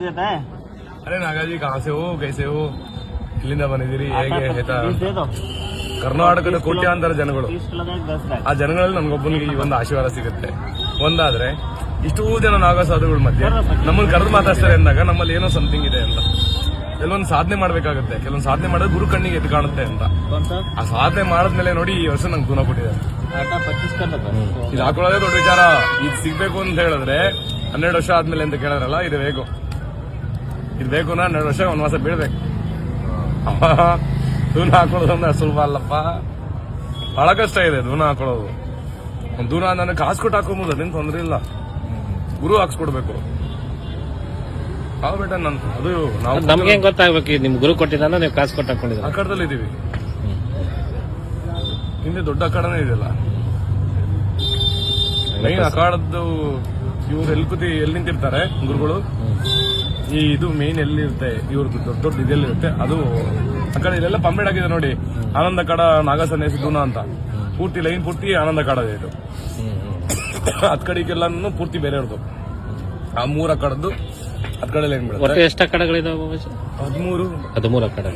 देता है अरे नागा जी कहाँ से हो कैसे हो ಇಲ್ಲಿಂದ ಬಂದಿದ್ದೀರಿ ಹೇಗೆ ಆಯ್ತಾ बीस दे दो ಕರ್ನಾಟಕದ ಕೋಟ್ಯಾಂತರ ಜನಗಳು तीस किलो का एक दस लाख ಆ ಜನಗಳಲ್ಲಿ ನನ್ಗೊಬ್ಬನಿಗೆ ಈ ಒಂದು ಆಶೀರ್ವಾದ ಸಿಗುತ್ತೆ ಒಂದಾದ್ರೆ ಇಷ್ಟೂ ಜನ ನಾಗ ಸಾಧುಗಳ ಮಧ್ಯೆ ನಮ್ಮನ್ನ ಕರೆದು ಮಾತಾಡ್ತಾರೆ ಅಂದಾಗ ನಮ್ಮಲ್ಲಿ ಏನೋ ಸಮಥಿಂಗ್ ಇದೆ ಅಂತ ಕೆಲವೊಂದು ಸಾಧನೆ ಮಾಡ್ಬೇಕಾಗುತ್ತೆ ಕೆಲವೊಂದು ಸಾಧನೆ ಮಾಡೋದು ಗುರು ಕಣ್ಣಿಗೆ ಎದ್ದು ಕಾಣುತ್ತೆ ಅಂತ कौन सा ಆ ಸಾಧನೆ ಮಾಡಿದ್ಮೇಲೆ ನೋಡಿ ಈ ವರ್ಷ ನಂಗೆ ಗುಣ ಕೊಟ್ಟಿದ್ದಾರೆ आटा पच्चीस कर दो ಇದು ಹಾಕೊಳ್ಳೋದೇ ದೊಡ್ಡ ವಿಚಾರ ಇದು ಸಿಗ್ಬೇಕು ಅಂತ ಹೇಳಿದ್ರೆ ಹನ್ನೆರಡು ವರ್ಷ ಆದ್ಮೇಲೆ ಅಂತ ಕೇಳಿದ್ರಲ್ಲ ಇದು ಬೇಕು ಇದು ಬೇಕು ನಾ ಹನ್ನೆರಡು ವರ್ಷ ಒಂದು ಮಾಸ ಬೀಳ್ಬೇಕು. ದೂನ ಹಾಕೊಳ್ಳೋದು ಅಂದ್ರೆ ಸುಲಭ ಅಲ್ಲಪ್ಪ. ಬಹಳ ಕಷ್ಟ ಇದೆ ದೂನ ಹಾಕೊಳ್ಳೋದು. ಒಂದ್ ದೂನ ನನಗೆ ಕಾಸು ಕೊಟ್ಟು ಹಾಕೊಂಬೋದು ಅದೇನು ತೊಂದರೆ ಇಲ್ಲ. ಗುರು ಹಾಕ್ಸ್ಕೊಡ್ಬೇಕು. ಬೇಟ ನನ್ ಅದು ನಾವು ನಮ್ಗೆ ಹೆಂಗ್ ಗೊತ್ತಾಗ್ಬೇಕು? ನಿಮ್ ಗುರು ಕೊಟ್ಟಿದ್ದಾನ ನೀವು ಕಾಸು ಕೊಟ್ಟು ಹಾಕೊಂಡಿದ್ರ ಅಖಾಡದಲ್ಲಿ ಇದೀವಿ. ಹಿಂದೆ ದೊಡ್ಡ ಅಖಾಡನೇ ಇದೆಯಲ್ಲ. ಮೈನ್ ಅಖಾಡದ್ದು ಇವ್ರು ಎಲ್ಲಿ ಕೂತಿ ಎಲ್ಲಿ ನಿಂತಿರ್ತಾರೆ ಗುರುಗಳು. ಈ ಇದು ಮೇನ್ ಎಲ್ಲಿರುತ್ತೆ? ಇವ್ರದ್ದು ದೊಡ್ಡ ದೊಡ್ಡ ಇದೆಲ್ಲಿರುತ್ತೆ ಅದು ಆ ಕಡೆ ಇಲ್ಲೆಲ್ಲ ಪಂಪೆಡ್ ಆಗಿದೆ ನೋಡಿ. ಆನಂದ ಕಡ ನಾಗಸನ್ಯಾಸಿ ದೂನ ಅಂತ. ಪೂರ್ತಿ ಲೈನ್ ಪೂರ್ತಿ ಆನಂದ ಕಾಡ ಇದು. ಅದ್ ಕಡೆಗೆಲ್ಲಾನು ಪೂರ್ತಿ ಬೇರೆ ಇರೋದು ಆ ಮೂರ ಕಡದ್ದು ಅದ್ ಕಡೆ ಲೈನ್ ಬಿಡುತ್ತೆ ಎಷ್ಟು ಕಡಗಳಿದಾವೆ ಹದಿಮೂರು. ಹದಿಮೂರು ಕಡೆ.